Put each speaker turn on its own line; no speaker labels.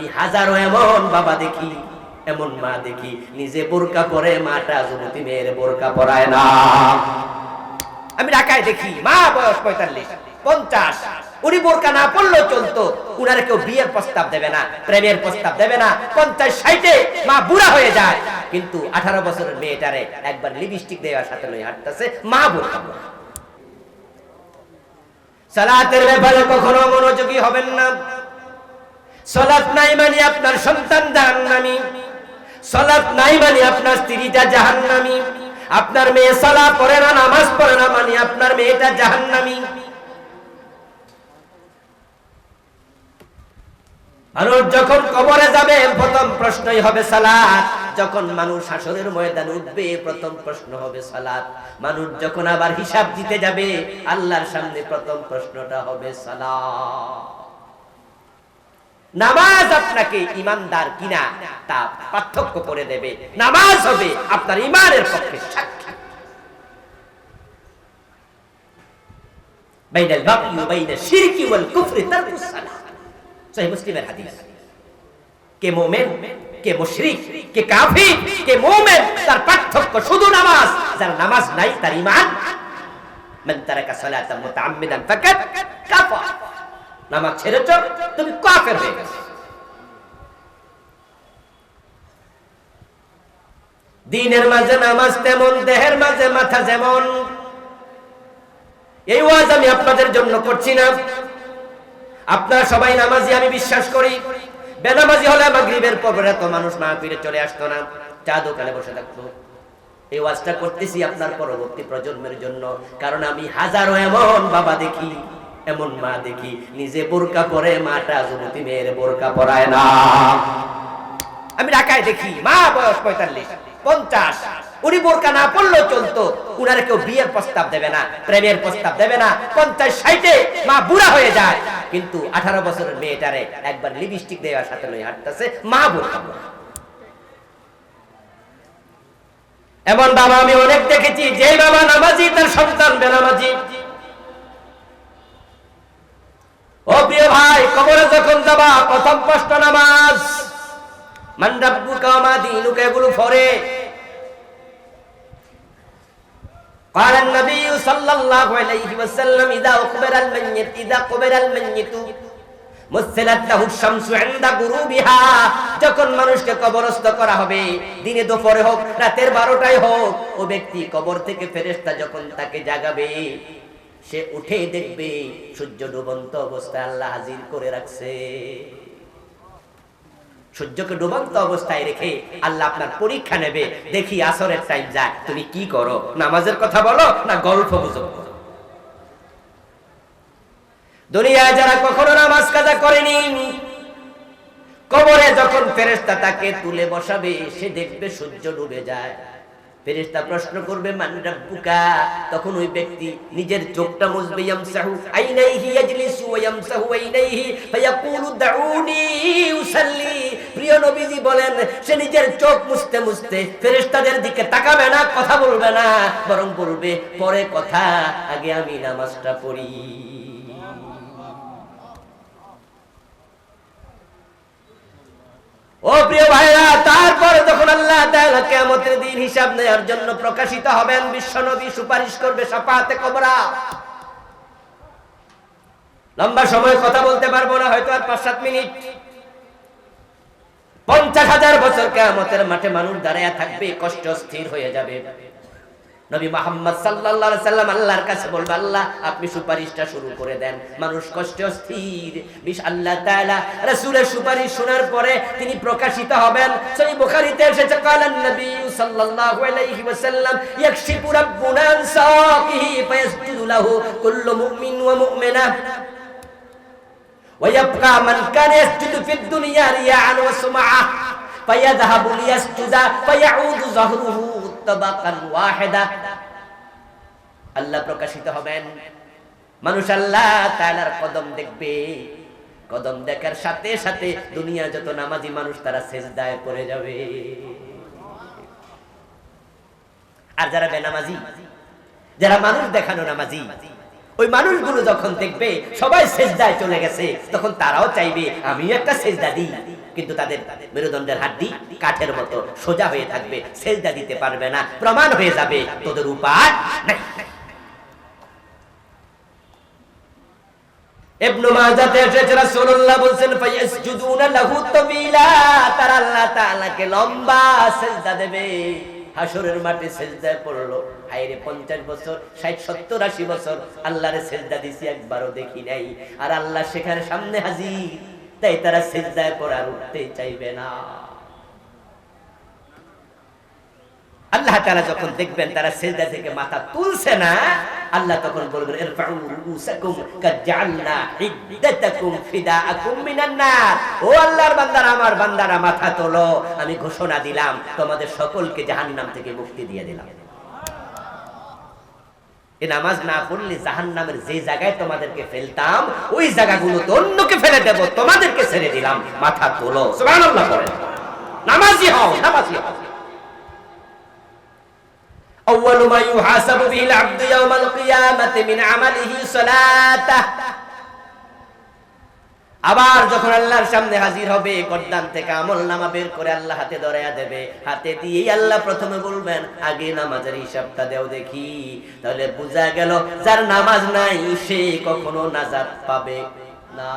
আমি হাজারো এমন বাবা দেখি, এমন মা দেখি, নিজে বোরকা পরে মাটা যুবতী মেয়ের বোরকা পরায় না। আমি ঢাকায় দেখি, মা বয়স পঁয়তাল্লিশ, পঞ্চাশ। উনি বোরকা না পড়লেও চলতো কেউ বিয়ের প্রস্তাব দেবে না, প্রেমের প্রস্তাব দেবে না, পঞ্চাশ ষাটে মা বুড়া হয়ে যায়। কিন্তু আঠারো বছরের মেয়েটারে একবার লিপস্টিক দেওয়ার সাথে লই হাঁটতেছে মা বোরকা সালাতের ব্যাপারে কখনো মনোযোগী হবেন না। সলাৎ নাই মানে আপনার সন্তান জাহান্নামী। সলাৎ নাই মানে আপনার স্ত্রীটা জাহান্নামী। আপনার মেয়ে সালা পড়ে না, নামাজ পড়ে না মানে আপনার মেয়েটা জাহান্নামী। মানুষ যখন কবরে যাবে, প্রথম প্রশ্নই হবে সালাত যখন মানুষ হাসরের ময়দানে উঠবে, প্রথম প্রশ্ন হবে সালাত মানুষ যখন আবার হিসাব দিতে যাবে, আল্লাহর সামনে প্রথম প্রশ্নটা হবে সালাত নামাজ আপনাকে ইমানদার কিনা তা পার্থক্য করে দেবে। নামাজ হবে আপনার ইমানের পক্ষে সাক্ষী। তার পার্থক্য শুধু নামাজ। যার নামাজ ছেড়েছ তুমি কাফের হয়ে গেছো। দিনের মাঝে নামাজ তেমন, দেহের মাঝে মাথা যেমন। এই ওয়াজ আমি আপনাদের জন্য করছি না। আপনারা সবাই নামাজি, আমি বিশ্বাস করি। বেনামাজি হলে মাগরিবের পরে এত মানুষ না ফিরে চলে আসতো না। চা দোকানে বসে থাকতো। এই ওয়াজটা করতেছি আপনার পরবর্তী প্রজন্মের জন্য, কারণ আমি হাজারো এমন বাবা দেখি। এমন মা দেখি, নিজে বোরকা পরে, মাটা যুবতী মেয়ের বোরকা পরায় না। আমি ঢাকায় দেখি, মা বয়স পঁয়তাল্লিশ, পঞ্চাশ। উনি বোরকা না পড়লেও চলতো, উনার কেউ বিয়ের প্রস্তাব দেবে না, প্রেমের প্রস্তাব দেবে না, পঞ্চাশ ষাটে মা বুড়া হয়ে যায়। কিন্তু আঠারো বছরের মেয়েটারে একবার লিপস্টিক দেওয়ার সাথে লই হাঁটতেছে, মা বোরকা এমন বাবা আমি অনেক দেখেছি যে বাবা নামাজি, তার সন্তান বেনামাজি। কবরে যখন যাবা প্রথম প্রশ্ন নামাজ মান রাব্বুকা ওয়া মা দীনুকা এগুলো পড়ে قال النبي صلى الله عليه وسلم إذا أقبر الميت إذا قبر الميت মুসিলাত লাহু শামসু ইনদা গুরুবিহা যখন মানুষকে কবরস্থ করা হবে দিনে দুপুরে হোক রাতের 12টায় হোক ও ব্যক্তি কবর থেকে ফেরেশতা যখন তাকে জাগাবে সে উঠে দেখবে সূর্য ডুবন্ত অবস্থায় আল্লাহ হাজির করে রাখছে। সূর্যকে ডুবন্ত অবস্থায় রেখে আল্লাহ আপনার পরীক্ষা নেবে, দেখি আসরের টাইম যায়, তুমি কি করো? নামাজের কথা বলো না গল্প গুজব দুনিয়ায় যারা কখনো নামাজ কাজা করেনি, কবরে যখন ফেরেশতা তাকে তুলে বসাবে, সে দেখবে সূর্য ডুবে যায়। ফেরেশতা প্রশ্ন করবে, মান রাব্বুকা? তখন ওই ব্যক্তি নিজের চোখটা মুছবে, ইয়ামসাহু আইনাইহি ইয়াজলিসু ওয়া ইয়ামসাহু আইনাইহি ফায়াকুলু দাউনি প্রিয় নবীজি বলেন, সে নিজের চোখ ফেরেশতাদের দিকে তাকাবে না, কথা বলবে না, বরং বলবে, পরে কথা, আগে আমি নামাজটা পড়ি। ও প্রিয় ভাইরা তারপরে যখন আল্লাহ তাআলা কিয়ামতের দিন হিসাব নেয়ার জন্য প্রকাশিত হবেন, বিশ্বনবী সুপারিশ করবে সাফাতে কবরা। লম্বা সময় কথা বলতে পারব না, হয়তো আর পাঁচ সাত মিনিট। পঞ্চাশ হাজার বছর কেয়ামতের মাঠে মানুষ দাঁড়ায় থাকবে, কষ্ট স্থির হয়ে যাবে। নবী মোহাম্মদ সাল্লাল্লাহু আলাইহি সাল্লাম আল্লাহর কাছে বলবে আল্লাহ আপনি সুপারিশটা শুরু করে দেন মানুষ কষ্ট স্থির বিশ আল্লাহ তাআলা রাসূলের সুপারিশ শোনার পরে তিনি প্রকাশিত হবেন সহিহ বুখারীতে এসেছে কালান নবী সাল্লাল্লাহু আলাইহি ওয়াসাল্লাম ইয়াকশিফু রাব্বুনা আন সাকিহি ফায়াসজুদু লাহু কুল্লু মুমিন ওয়া মুমিনা ويبقى من كان يسجد في الدنيا رياء وسمعه فيذهب ليسجد فيعود ظهره আল্লাহ প্রকাশিত হবেন। মানুষ আল্লাহ তাআলার কদম দেখবে। কদম দেখার সাথে সাথে দুনিয়া যত নামাজি মানুষ তারা শেষ দায় করে যাবে। আর যারা বেনামাজি, যারা মানুষ দেখানো নামাজি, ওই মানুষগুলো যখন দেখবে, সবাই শেষ দায় চলে গেছে, তখন তারাও চাইবে আমি একটা সেজদা দিই। কিন্তু তাদের মেরুদণ্ডের হাড্ডি কাঠের মতো সোজা হয়ে থাকবে, সেজদা দিতে পারবে না, প্রমাণ হয়ে যাবে, তোদের উপায় নাই। লম্বা দেবে। মাঠে পড়ল 50 বছর 60 70 80 বছর একবারও দেখি নাই। আর আল্লাহ সেখানে সামনে হাজির। তাই তারা সিজদায় পড়ার উঠতে চাইবে না। আল্লাহ তারা যখন দেখবেন তারা সেজদা থেকে মাথা তুলছে না, আল্লাহ তখন বলবেন ও আল্লাহর বান্দারা, আমার বান্দারা, মাথা তোলো। আমি ঘোষণা দিলাম, তোমাদের সকলকে জাহান্নাম থেকে মুক্তি দিয়ে দিলাম। এ নামাজ না পড়লে জাহান্নামের যে জায়গায় তোমাদেরকে ফেলতাম ওই জায়গাগুলো তো অন্যকে ফেলে দেব তোমাদেরকে ছেড়ে দিলাম মাথা তোলো সুবহানাল্লাহ বলেন নামাজি হও নামাজি হও أول ما يحاسب به العبد يوم القيامة من عمله صلاته আবার যখন আল্লাহর সামনে হাজির হবে কদ্দান থেকে আমল নামা বের করে আল্লাহ হাতে ধরাইয়া দেবে। হাতে দিয়েই আল্লাহ প্রথমে বলবেন, আগে নামাজের হিসাবটা দেও দেখি। তাহলে বোঝা গেল, যার নামাজ নাই, সে কখনো নাজাত পাবে না।